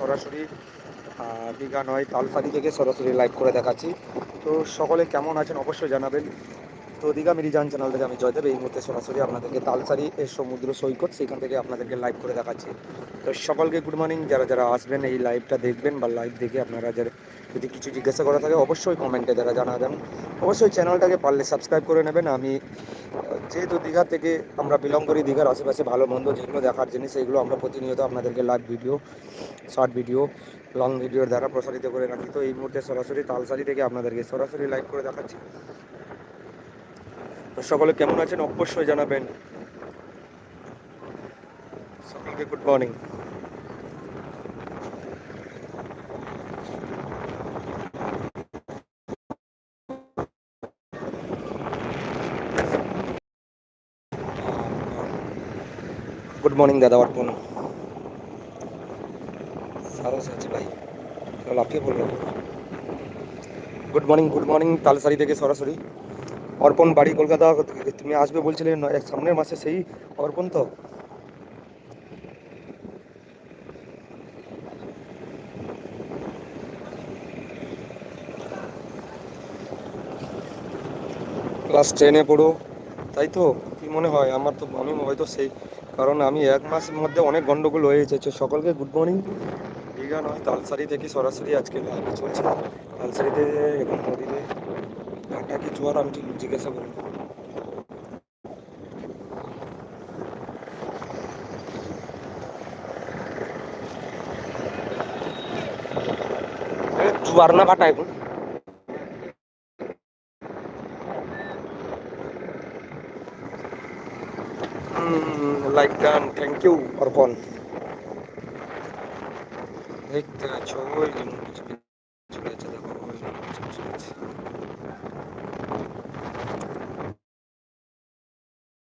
সরাসরি দীঘা নয় তালসারি থেকে সরাসরি লাইভ করে দেখাচ্ছি। তো সকলে কেমন আছেন অবশ্যই জানাবেন। তো দীঘা মিরিজান চ্যানেল থেকে আমি জয়দেব। এই মুহূর্তে সরাসরি আপনাদেরকে তালসারি এর সমুদ্র সৈকত, সেখান থেকে আপনাদেরকে লাইভ করে দেখাচ্ছি। তো সকলকে গুড মর্নিং যারা যারা আসবেন এই লাইভটা দেখবেন বা লাইভ দেখে আপনারা যারা যদি কিছু জিজ্ঞাসা করা থাকে, অবশ্যই কমেন্টে জানা জানাবেন। অবশ্যই চ্যানেলটাকে পারলে সাবস্ক্রাইব করে নেবেন। আমি যেহেতু দীঘা থেকে আমরা বিলং করি, দীঘার আশেপাশে ভালো মন্দ যেগুলো দেখার জিনিস, সেগুলো আমরা প্রতিনিয়ত আপনাদেরকে live video short video long ভিডিওর দ্বারা প্রসারিত করে রাখি। তো এই মুহূর্তে সরাসরি তালসারি থেকে আপনাদেরকে সরাসরি লাইভ করে দেখাচ্ছি। তো সকলে কেমন আছেন? অবশ্যই জানাবেন। সকলকে গুড মর্নিং দাদা অর্পণ সারস আছে ভাই। চলো লাফিয়ে বলব। Good morning good morning Talsari থেকে সরাসরি। অর্পণ বাড়ি, কলকাতা। তুমি আসবে বলছিলে সামনের মাসে সেই অর্পণ তো? ক্লাস টেনে পড়ো। তাই তো? কি মনে হয়? আমার তো, আমি হয়তো সেই কারণ আমি এক মাসের মধ্যে অনেক গন্ডগোল হয়ে তো সকলকে গুড মর্নিং দীঘা নয় তালসারি থেকে সরাসরি আজকে লাইভে চলছে। তালসারিতে এখন নদীতে ঘাটা কি আমি ঠিক জিজ্ঞাসা করি। এ, জোয়ার না ভাটা এখন লাইক থ্যাংক অর্পণ দেখতে ওই চলে যাচ্ছে দেখো ওই চলে যাচ্ছে।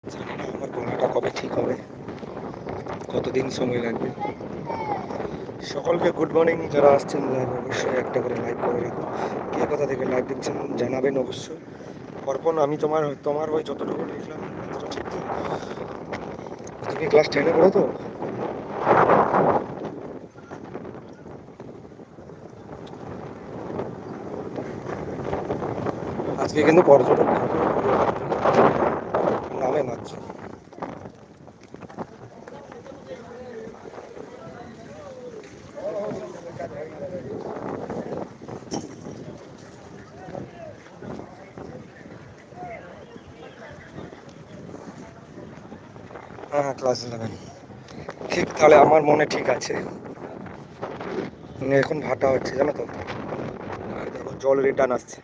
জানি না আমার গলাটা কবে ঠিক হবে কতদিন সময় লাগবে সকলকে গুড মর্নিং যারা আসছেন লাইভ অবশ্যই একটা করে লাইক করে রাখো। কে কথা থেকে লাইভ দিচ্ছেন জানাবেন অবশ্যই। অর্পণ আমি তোমার তোমার ওই যতটুকু লিখলাম ঠিক। তুমি ক্লাস টেনে পড়ো তো? আজকে কিন্তু পর্যটক নামে মাত্র হ্যাঁ ক্লাস ইলেভেন ঠিক, তাহলে আমার মনে ঠিক আছে। এখন ভাটা হচ্ছে, জানো তো? দেখো, জল রিটার্ন আসছে।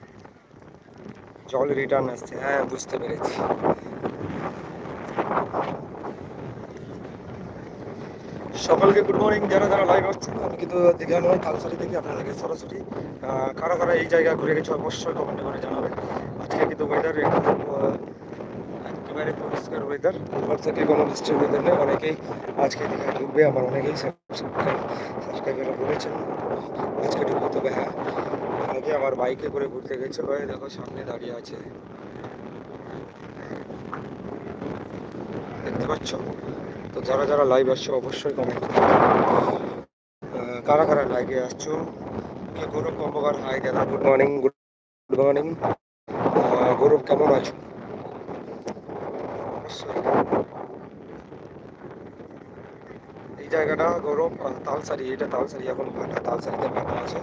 জল রিটার্ন আসছে হ্যাঁ বুঝতে পেরেছি। সকলকে গুড মর্নিং যারা যারা লাইভ আসছেন, আমি কিন্তু দীঘা নয়, তালসারি থেকে আপনাদেরকে সরাসরি কারা কারা এই জায়গা ঘুরে গেছে, অবশ্যই কমেন্ট করে জানাবে আজকে কিন্তু ওয়েদার একেবারে পরিষ্কার ওয়েদার এবার থেকে কোনো বৃষ্টির ওয়েদার নেই। অনেকেই আজকে দীঘায় ঢুকবে আমার অনেকেই সাবস্ক্রাইবার বলেছেন আজকে ঢুকবে, তবে হ্যাঁ অনেকে আমার বাইকে করে ঘুরতে গেছে ওই দেখো সামনে দাঁড়িয়ে আছে। দেখতে পাচ্ছ? তো যারা যারা লাইভ আসছো, অবশ্যই কমেন্ট কারা। কারা লাইভে আসছো? গৌরব কম্বকার? হাই দাদা good morning good morning Gourab, কেমন আছো? অবশ্যই এই জায়গাটা গৌরব তালসারি, এটা তালসারি, এখন ভাটা, তালসারিতে ভাটা আছে।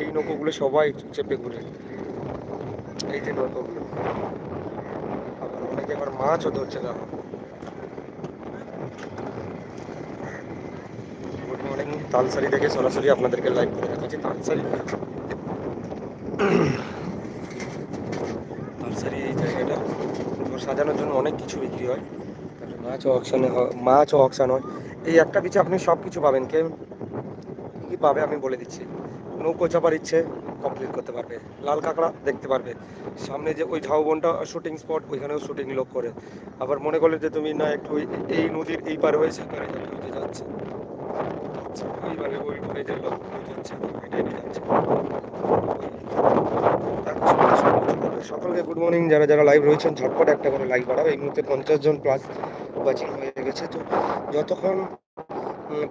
এই নৌকোগুলো সবাই চেপে ঘুরে। এই যে নৌকোগুলো। আবার অনেকে আবার মাছও ধরছে, দেখো। গুড মর্নিং, তালসারি থেকে সরাসরি আপনাদেরকে লাইভ করে দেখাচ্ছি, তালসারি এই জায়গাটা ওর সাজানোর জন্য অনেক কিছু বিক্রি হয়। তারপরে মাছ অকশানে হয় মাছ অকশান হয়। এই একটা পিছে আপনি সব কিছু পাবেন। কে কী পাবে আমি বলে দিচ্ছি। নৌকো চাপার ইচ্ছে কমপ্লিট করতে পারবে। লাল কাঁকড়া দেখতে পারবে। সামনে যে ওই ঝাউবনটা শুটিং স্পট ওইখানেও শুটিং লোক করে। আবার মনে করলে যে তুমি না একটু এই নদীর এই পার হয়েছে পারে যাচ্ছে। যাচ্ছে, ওই পারে যে লোক যাচ্ছে যাচ্ছে দেখো, সবাই সব কিছু করবে। সকলকে গুড মর্নিং যারা যারা লাইভ রয়েছেন ঝটপট একটা করে লাইক বাড়াও এই মুহূর্তে পঞ্চাশ জন প্লাস ওয়াচিং হয়ে গেছে তো যতক্ষণ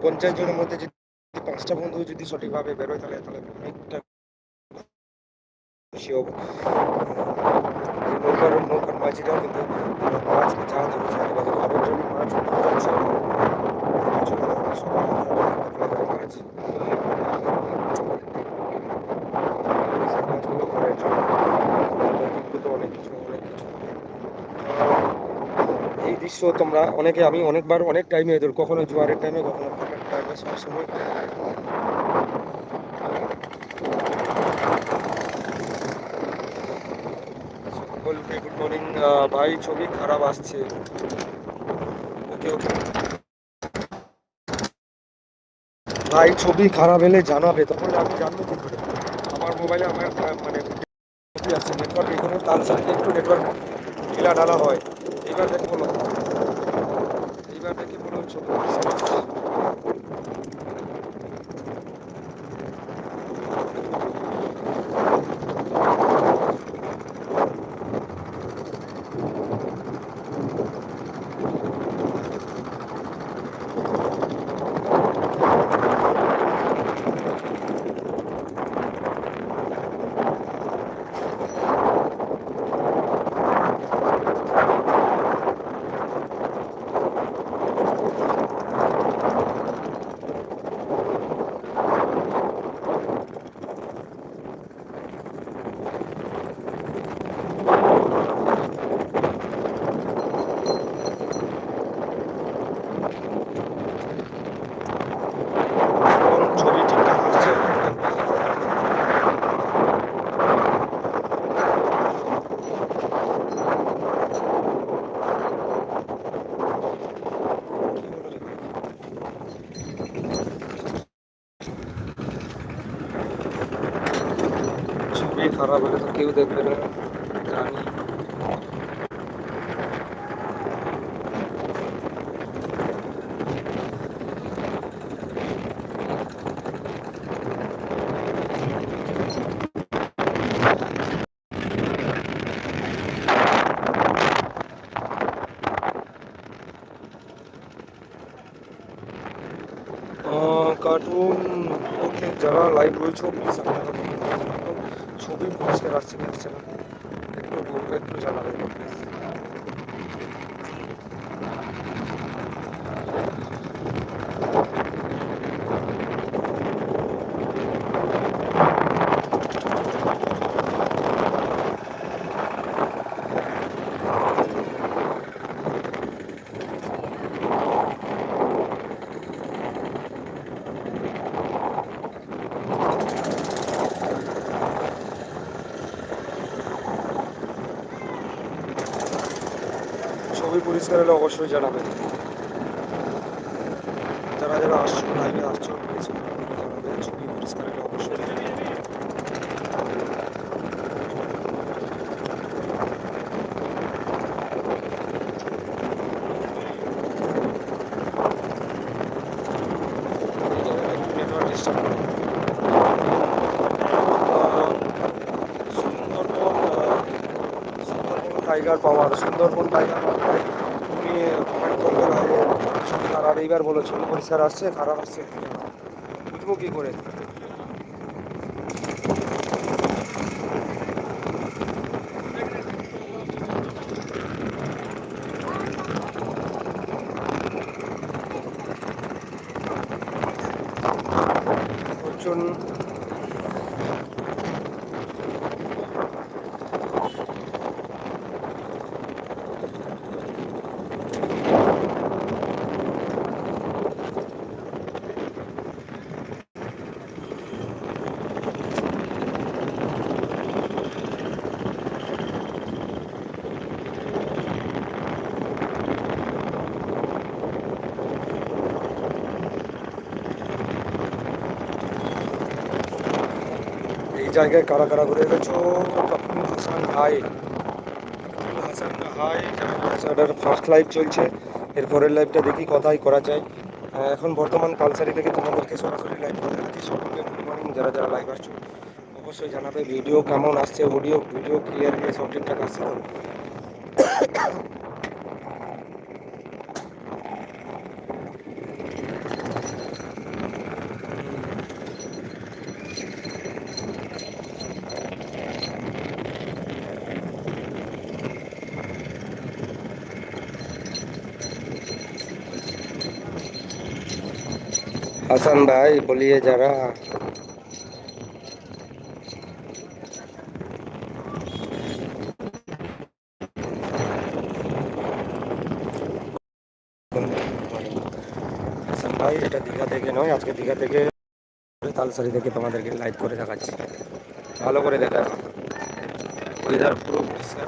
পঞ্চাশ জনের মধ্যে যদি পাঁচটা বন্ধু যদি সঠিকভাবে বেরোয় তাহলে তাহলে অনেকটা খুশি হব নৌকার নৌকার মাঝিটাও কিন্তু মাছ জন্য মাছ মাছ সে মাছগুলো ঘরের জন্য কিন্তু তো এই দৃশ্য তোমরা অনেকে, আমি অনেকবার, অনেক টাইমে এদের, কখনো জোয়ারের টাইমে কখনো টাইমে সবসময় সকলকে গুড মর্নিং ভাই, ছবি খারাপ আসছে। ওকে ওকে। ভাই, ছবি খারাপ এলে জানাবে, তখন আমি জানব কি করে। আমার মোবাইলে আমার মানে ছবি আছে নেটওয়ার্ক এখানে তার সাথে একটু নেটওয়ার্ক ঢিলা ঢালা হয়। এইবার দেখে বলো। এইবার দেখে বলো ছবি পরিষ্কার আসছে। এখন ছবি ঠিকঠাক আসছে ছবি খারাপ হলে তো কেউ দেখবে না জানি কার্টুন ওকে যারা লাইভ রয়েছে প্লিজ আপনারা comment করে জানাবেন। ছবি পরিষ্কার আসছে না একটু বলব একটু জানাবেন প্লিজ ছবি পরিষ্কার হলে অবশ্যই জানাবেন। যারা যারা আসছো লাইভে আসছো ছবি পরিষ্কার হলে অবশ্যই জানাবেন এই জায়গাটা একটু নেটওয়ার্ক ডিস্টার্ব করে আহ, সুন্দরবন আহ, Sundarban tiger power, Sundarban tiger power. তুমি কমেন্ট করবে ভাই খারাপ এইবার বলো, ছবি পরিষ্কার আসছে, খারাপ আসছে? বুঝব কী করে। অর্জুন জায়গায় কারা কারা ঘুরে গেছো কাপুল হাসান হাই। কাপুল হাসান হাই যাদের ফার্স্ট লাইভ চলছে। এর পরের লাইভটা দেখি কথাই করা যায়। এখন বর্তমান কালসারি থেকে তোমাদেরকে সরাসরি লাইভ করে দেখাচ্ছি। সকলকে গুড মর্নিং যারা যারা লাইভ আসছো, অবশ্যই জানাবে ভিডিও কেমন আসছে অডিও ভিডিও ক্লিয়ার হয়ে সব ঠিকঠাক আসছে তো হাসান ভাই, বলিয়ে যারা। হাসান ভাই, এটা দীঘা থেকে নয়, আজকে দীঘা থেকে তালসারি থেকে তোমাদেরকে লাইভ করে দেখাচ্ছি। ভালো করে দেখা ওয়েদার পুরো পরিষ্কার।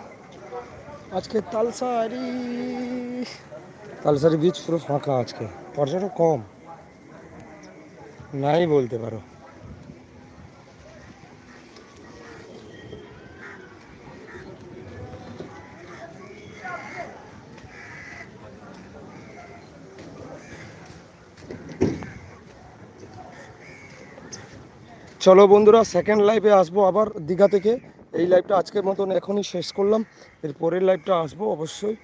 আজকে তালসারি। তালসারি বীচ পুরো ফাঁকা আজকে। পর্যটক কম। নাই বলতে পারো। চলো বন্ধুরা সেকেন্ড লাইভে আসব আবার দীঘা থেকে। এই লাইভটা আজকের মতন এখনই শেষ করলাম। এর পরের লাইভটা আসব অবশ্যই।